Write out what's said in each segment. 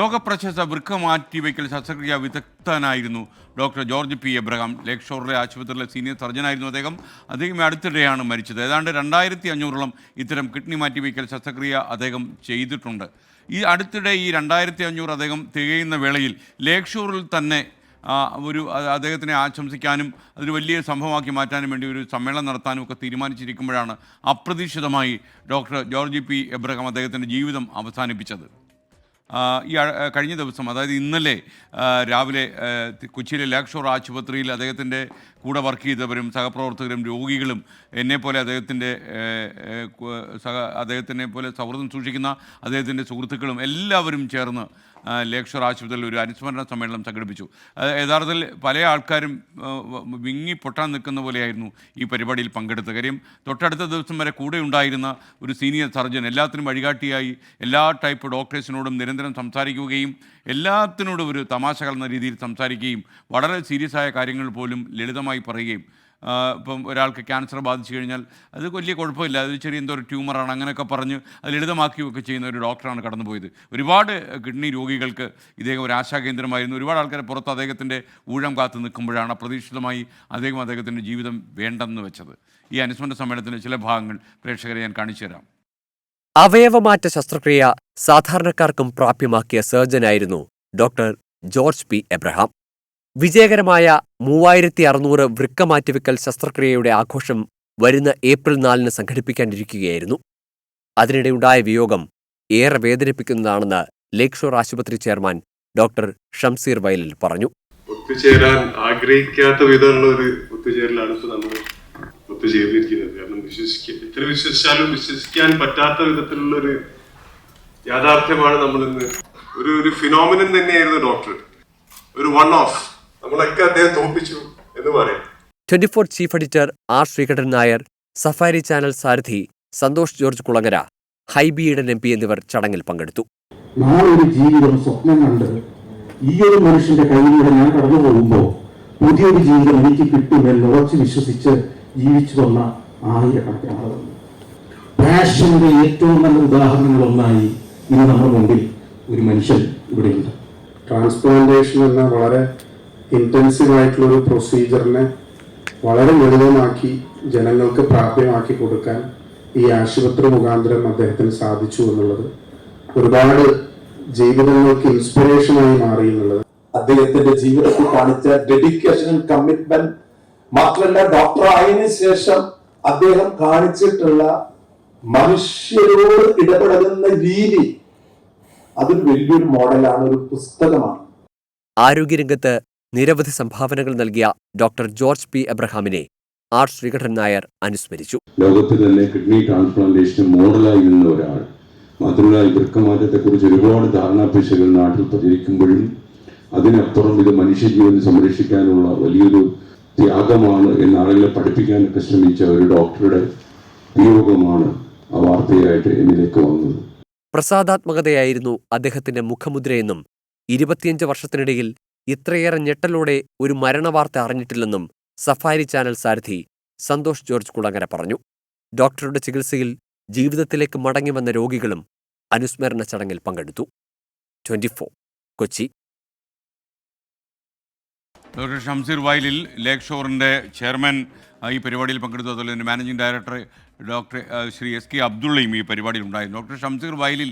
ലോകപ്രശസ്ത വൃക്ക മാറ്റിവയ്ക്കൽ ശസ്ത്രക്രിയ വിദഗ്ധനായിരുന്നു ഡോക്ടർ ജോർജ് പി എബ്രഹാം. ലേക്ഷോറിലെ ആശുപത്രിയിലെ സീനിയർ സർജനായിരുന്നു അദ്ദേഹം. അദ്ദേഹം അടുത്തിടെയാണ് മരിച്ചത്. ഏതാണ്ട് രണ്ടായിരത്തി അഞ്ഞൂറോളം ഇത്തരം കിഡ്നി മാറ്റിവയ്ക്കൽ ശസ്ത്രക്രിയ അദ്ദേഹം ചെയ്തിട്ടുണ്ട്. ഈ അടുത്തിടെ ഈ രണ്ടായിരത്തി അഞ്ഞൂറ് അദ്ദേഹം തികയുന്ന വേളയിൽ ലേക്ക് ഷോറിൽ തന്നെ ഒരു അദ്ദേഹത്തിനെ ആശംസിക്കാനും അതൊരു വലിയ സംഭവമാക്കി മാറ്റാനും വേണ്ടി ഒരു സമ്മേളനം നടത്താനും ഒക്കെ തീരുമാനിച്ചിരിക്കുമ്പോഴാണ് അപ്രതീക്ഷിതമായി ഡോക്ടർ ജോർജ് പി എബ്രഹാം അദ്ദേഹത്തിന്റെ ജീവിതം അവസാനിപ്പിച്ചത്. ഈ കഴിഞ്ഞ ദിവസം അതായത് ഇന്നലെ രാവിലെ കൊച്ചിയിലെ ലാക്ഷോർ ആശുപത്രിയിൽ അദ്ദേഹത്തിന്റെ കൂടെ വർക്ക് ചെയ്തവരും സഹപ്രവർത്തകരും രോഗികളും എന്നെപ്പോലെ അദ്ദേഹത്തിന്റെ സഹ അദ്ദേഹത്തിനെ പോലെ സൗഹൃദം സൂക്ഷിക്കുന്ന അദ്ദേഹത്തിന്റെ സുഹൃത്തുക്കളും എല്ലാവരും ചേർന്ന് ലേക്ഷോർ ആശുപത്രിയിൽ ഒരു അനുസ്മരണ സമ്മേളനം സംഘടിപ്പിച്ചു. യഥാർത്ഥത്തിൽ പല ആൾക്കാരും വിങ്ങി പൊട്ടാൻ നിൽക്കുന്ന പോലെയായിരുന്നു ഈ പരിപാടിയിൽ പങ്കെടുത്തത് കാര്യം. തൊട്ടടുത്ത ദിവസം വരെ കൂടെ ഉണ്ടായിരുന്ന ഒരു സീനിയർ സർജൻ എല്ലാത്തിനും വഴികാട്ടിയായി എല്ലാ ടൈപ്പ് ഡോക്ടേഴ്സിനോടും നിരന്തരം സംസാരിക്കുകയും എല്ലാത്തിനോടും ഒരു തമാശ കലർന്ന രീതിയിൽ സംസാരിക്കുകയും വളരെ സീരിയസ് ആയ കാര്യങ്ങൾ പോലും ലളിതമായി പറയുകയും ഇപ്പം ഒരാൾക്ക് ക്യാൻസർ ബാധിച്ചു കഴിഞ്ഞാൽ അത് വലിയ കുഴപ്പമില്ല. അത് ചെറിയ എന്തോ ഒരു ട്യൂമറാണ് അങ്ങനെയൊക്കെ പറഞ്ഞ് അത് ലളിതമാക്കിയൊക്കെ ചെയ്യുന്ന ഒരു ഡോക്ടറാണ് കടന്നുപോയത്. ഒരുപാട് കിഡ്നി രോഗികൾക്ക് ഇദ്ദേഹം ഒരു ആശാകേന്ദ്രമായിരുന്നു ഒരുപാട് ആൾക്കാരെ പുറത്ത് അദ്ദേഹത്തിന്റെ ഊഴം കാത്തു നിൽക്കുമ്പോഴാണ് അപ്രതീക്ഷിതമായി അദ്ദേഹം അദ്ദേഹത്തിന്റെ ജീവിതം വേണ്ടെന്ന് വെച്ചത്. ഈ അനുസ്മരണ സമ്മേളനത്തിന്റെ ചില ഭാഗങ്ങൾ പ്രേക്ഷകരെ ഞാൻ കാണിച്ചു തരാം. അവയവമാറ്റ ശസ്ത്രക്രിയ സാധാരണക്കാർക്കും പ്രാപ്യമാക്കിയ സർജനായിരുന്നു ഡോക്ടർ ജോർജ് പി. എബ്രഹാം. വിജയകരമായ മൂവായിരത്തി അറുന്നൂറ് വൃക്ക മാറ്റിവെക്കൽ ശസ്ത്രക്രിയയുടെ ആഘോഷം വരുന്ന ഏപ്രിൽ നാലിന് സംഘടിപ്പിക്കാനിരിക്കുകയായിരുന്നു. അതിനിടെയുണ്ടായ വിയോഗം ഏറെ വേദനിപ്പിക്കുന്നതാണെന്ന് ലേക്ക് ഷോർ ആശുപത്രി ചെയർമാൻ ഡോക്ടർ ഷംസീർ വയലിൽ പറഞ്ഞു. ഒത്തുചേരാൻ ആഗ്രഹിക്കാത്ത വിധമുള്ള ഒരു ഒത്തുചേരലാണ് ഇപ്പൊ നമ്മൾ ഒത്തുചേർന്നിരിക്കുന്നത്. കാരണം വിശ്വസിക്കാൻ എത്ര വിശ്വസിച്ചാലും വിശ്വസിക്കാൻ പറ്റാത്ത വിധത്തിലുള്ള ഒരു യാഥാർത്ഥ്യമാണ് നമ്മളിന്ന്. ഒരു ഒരു ഫിനോമിനൻ തന്നെയായിരുന്നു ഡോക്ടർ. ഒരു വൺ ഓഫ് നമ്മളൊക്കെ അദ്ദേഹം തോപ്പിച്ചു എന്ന് പറയാം. Twenty four chief editor R Sreekandan Nair Safari channel സാരഥി Santhosh George Kulangara Hibi Eden M P എന്നിവർ ചടങ്ങിൽ പങ്കെടുത്തു. നാളൊരു ഒരു ജീവിതം സ്വപ്നം കണ്ട് ഈ ഒരു മനുഷ്യന്റെ കയ്യിലൂടെ ഞാൻ കടന്നു പോകുമ്പോൾ പുതിയൊരു ജീവിതം എനിക്ക് കിട്ടുമെന്ന് ഉറച്ചു വിശ്വസിച്ച് ജീവിച്ചു വന്ന ആയിരക്കണക്കിന് ആളുകൾ. പാഷന്റെ ഏറ്റവും നല്ല ഉദാഹരണങ്ങളൊന്നായി ഇന്ന് നമ്മുടെ മുമ്പിൽ ഒരു മനുഷ്യൻ ഇവിടെയുണ്ട്. ട്രാൻസ്പ്ലാന്റേഷൻ എന്ന വളരെ ഇന്റൻസീവ് ആയിട്ടുള്ള ഒരു പ്രൊസീജിയറിനെ വളരെ ലളിതമാക്കി ജനങ്ങൾക്ക് പ്രാപ്യമാക്കി കൊടുക്കാൻ ഈ ആശുപത്രി മുഖാന്തരം അദ്ദേഹത്തിന് സാധിച്ചു എന്നുള്ളത് ഒരുപാട് ജീവിതങ്ങൾക്ക് ഇൻസ്പിറേഷനായി മാറി എന്നുള്ളത്. അദ്ദേഹത്തിന്റെ ജീവിതത്തിൽ കാണിച്ച ഡെഡിക്കേഷൻ കമ്മിറ്റ്മെന്റ് മാത്രമല്ല ഡോക്ടർ ആയതിനു ശേഷം അദ്ദേഹം കാണിച്ചിട്ടുള്ള മനുഷ്യരോട് ഇടപെടുന്ന രീതി. അതൊരു വലിയൊരു മോഡലാണ് ഒരു പുസ്തകമാണ്. ആരോഗ്യരംഗത്ത് നിരവധി സംഭാവനകൾ നൽകിയ ഡോക്ടർ ജോർജ് പി. എബ്രഹാമിനെ ആർ ശ്രീകണ്ഠൻ നായർ അനുസ്മരിച്ചു. ലോകത്തിൽ തന്നെ കിഡ്നി ട്രാൻസ്പ്ലാന്റേഷൻ മോഡലായി നിന്ന ഒരാൾ മാത്രമല്ല ഈ വൃക്കമാറ്റത്തെക്കുറിച്ച് ഒരുപാട് ധാരണാപേക്ഷകൾ നാട്ടിൽ പ്രചരിക്കുമ്പോഴും അതിനപ്പുറം ഇത് മനുഷ്യജീവൻ സംരക്ഷിക്കാനുള്ള വലിയൊരു ത്യാഗമാണ് എന്ന് ആളുകളെ പഠിപ്പിക്കാനൊക്കെ ശ്രമിച്ച ഒരു ഡോക്ടറുടെ വിയോഗമാണ് ആ വാർത്തയായിട്ട് എന്നിലേക്ക് വന്നത്. പ്രസാദാത്മകതയായിരുന്നു അദ്ദേഹത്തിന്റെ മുഖമുദ്രയെന്നും ഇരുപത്തിയഞ്ച് വർഷത്തിനിടയിൽ ഇത്രയേറെ ഞെട്ടലോടെ ഒരു മരണവാർത്ത അറിഞ്ഞിട്ടില്ലെന്നും സഫാരി ചാനൽ സാരഥി സന്തോഷ് ജോർജ് കുളങ്ങര പറഞ്ഞു. ഡോക്ടറുടെ ചികിത്സയിൽ ജീവിതത്തിലേക്ക് മടങ്ങി വന്ന രോഗികളും അനുസ്മരണ ചടങ്ങിൽ പങ്കെടുത്തു. ട്വന്റി കൊച്ചി. ഡോക്ടർ ഷംസീർ വയലിൽ ലേക്ക് ഷോറിന്റെ ചെയർമാൻ ഈ പരിപാടിയിൽ പങ്കെടുത്തു അതുപോലെ തന്നെ managing director doctor Shri S K അബ്ദുള്ളയും ഈ പരിപാടിയിൽ ഉണ്ടായിരുന്നു. ഡോക്ടർ ഷംസീർ വയലിൽ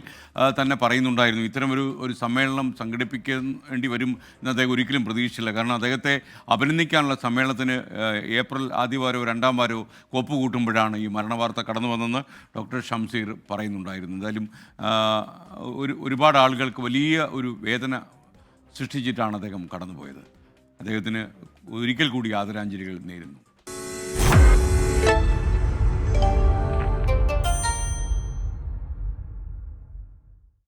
തന്നെ പറയുന്നുണ്ടായിരുന്നു ഇത്തരമൊരു ഒരു സമ്മേളനം സംഘടിപ്പിക്കേണ്ടി വരും എന്ന് അദ്ദേഹം ഒരിക്കലും പ്രതീക്ഷിച്ചില്ല. കാരണം അദ്ദേഹത്തെ അഭിനന്ദിക്കാനുള്ള സമ്മേളനത്തിന് ഏപ്രിൽ ആദ്യവാരോ രണ്ടാം വാരോ കോപ്പ് കൂട്ടുമ്പോഴാണ് ഈ മരണവാർത്ത കടന്നു വന്നെന്ന് ഡോക്ടർ ഷംസീർ പറയുന്നുണ്ടായിരുന്നു. എന്തായാലും ഒരു ഒരുപാട് ആളുകൾക്ക് വലിയ ഒരു വേദന സൃഷ്ടിച്ചിട്ടാണ് അദ്ദേഹം കടന്നുപോയത്. അദ്ദേഹത്തിന് ഒരിക്കൽ കൂടി ആദരാഞ്ജലികൾ നേരുന്നു.